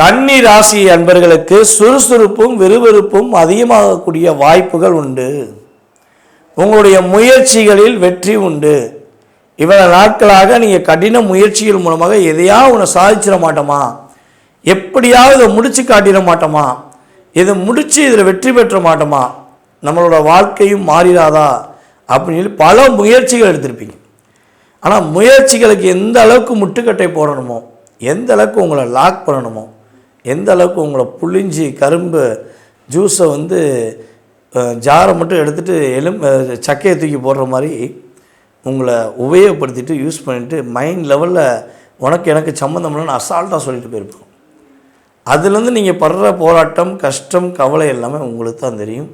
கன்னி ராசி அன்பர்களுக்கு சுறுசுறுப்பும் விறுவிறுப்பும் அதிகமாகக்கூடிய வாய்ப்புகள் உண்டு. உங்களுடைய முயற்சிகளில் வெற்றி உண்டு. இவ்வளவு நாட்களாக நீங்கள் கடின முயற்சிகள் மூலமாக எதையாவது ஒன்று சாதிச்சிட மாட்டோமா? எப்படியாவது இதை முடிச்சு காட்டிட மாட்டோமா? இதை முடித்து இதில் வெற்றி பெற்ற மாட்டோமா? நம்மளோட வாழ்க்கையும் மாறிடாதா? அப்படின்னு பல முயற்சிகள் எடுத்திருப்பீங்க. ஆனால் முயற்சிகளுக்கு எந்த அளவுக்கு முட்டுக்கட்டை போடணுமோ எந்த அளவுக்கு உங்களை லாக் பண்ணணுமோ எந்த அளவுக்கு உங்களை புளிஞ்சி கரும்பு ஜூஸை வந்து ஜாரை மட்டும் எடுத்துகிட்டு எலும் சக்கையை தூக்கி போடுற மாதிரி உங்களை உபயோகப்படுத்திட்டு யூஸ் பண்ணிவிட்டு மைண்ட் லெவலில் உனக்கு எனக்கு சம்மந்தம் இல்லைன்னு அசால்ட்டாக சொல்லிட்டு போயிருப்போம். அதுலேருந்து நீங்கள் படுற போராட்டம் கஷ்டம் கவலை எல்லாமே உங்களுக்கு தான் தெரியும்.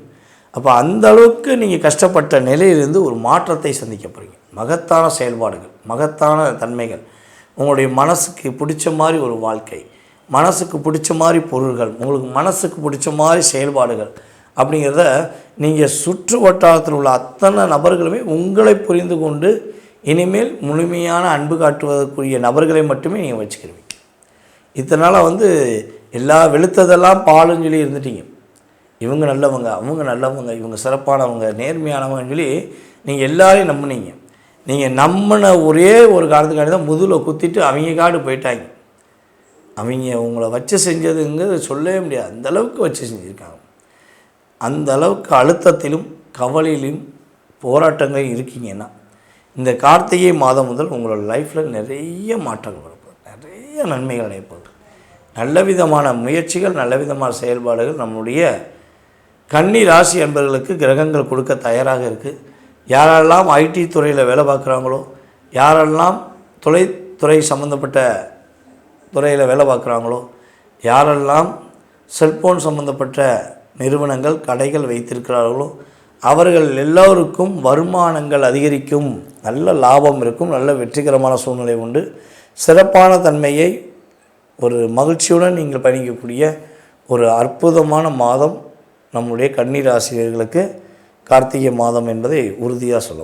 அப்போ அந்த அளவுக்கு நீங்கள் கஷ்டப்பட்ட நிலையிலிருந்து ஒரு மாற்றத்தை சந்திக்க போகிறீங்க மகத்தான செயல்பாடுகள் மகத்தான தன்மைகள் உங்களுடைய மனசுக்கு பிடிச்ச மாதிரி ஒரு வாழ்க்கை. மனசுக்கு பிடிச்ச மாதிரி பொருள்கள் உங்களுக்கு மனசுக்கு பிடிச்ச மாதிரி செயல்பாடுகள் அப்படிங்கிறத நீங்கள் சுற்று வட்டாரத்தில் உள்ள அத்தனை நபர்களுமே உங்களை புரிந்து கொண்டு இனிமேல் முழுமையான அன்பு காட்டுவதற்குரிய நபர்களை மட்டுமே நீங்கள் வச்சுக்கிடுவீங்க இத்தனை வந்து எல்லா வெளுத்ததெல்லாம் பாலுன்னு சொல்லி இருந்துட்டீங்க. இவங்க நல்லவங்க அவங்க நல்லவங்க இவங்க சிறப்பானவங்க நேர்மையானவங்கன்னு சொல்லி நீங்கள் எல்லாரையும் நம்புனீங்க. நீங்கள் நம்பின ஒரே ஒரு காரணத்துக்காண்டி தான் முதுகில் குத்திட்டு அவங்க காடு போயிட்டாங்க. அவங்க உங்களை வச்சு செஞ்சதுங்கிறது சொல்லவே முடியாது. அந்த அளவுக்கு வச்சு செஞ்சுருக்காங்க. அந்த அளவுக்கு அழுத்தத்திலும் கவலையிலும் போராட்டங்கள் இருக்கீங்கன்னா இந்த கார்த்திகை மாதம் முதல் உங்களோட லைஃப்பில் நிறைய மாற்றங்கள் வரப்போகுது நிறைய நன்மைகள் நடைபெறுது நல்ல விதமான முயற்சிகள் நல்ல விதமான செயல்பாடுகள் நம்முடைய கன்னி ராசி என்பவர்களுக்கு கிரகங்கள் கொடுக்க தயாராக இருக்குது யாரெல்லாம் ஐடி துறையில் வேலை பார்க்குறாங்களோ யாரெல்லாம் தொலைத்துறை சம்மந்தப்பட்ட துறையில் வேலை பார்க்குறாங்களோ யாரெல்லாம் செல்போன் சம்மந்தப்பட்ட நிறுவனங்கள் கடைகள் வைத்திருக்கிறார்களோ அவர்கள் எல்லோருக்கும் வருமானங்கள் அதிகரிக்கும் நல்ல லாபம் இருக்கும் நல்ல வெற்றிகரமான சூழ்நிலை உண்டு. சிறப்பான தன்மையை ஒரு மகிழ்ச்சியுடன் நீங்கள் பயணிக்கக்கூடிய ஒரு அற்புதமான மாதம் நம்முடைய கண்ணீர் ஆசிரியர்களுக்கு கார்த்திகை மாதம் என்பதை உறுதியாக சொல்லும்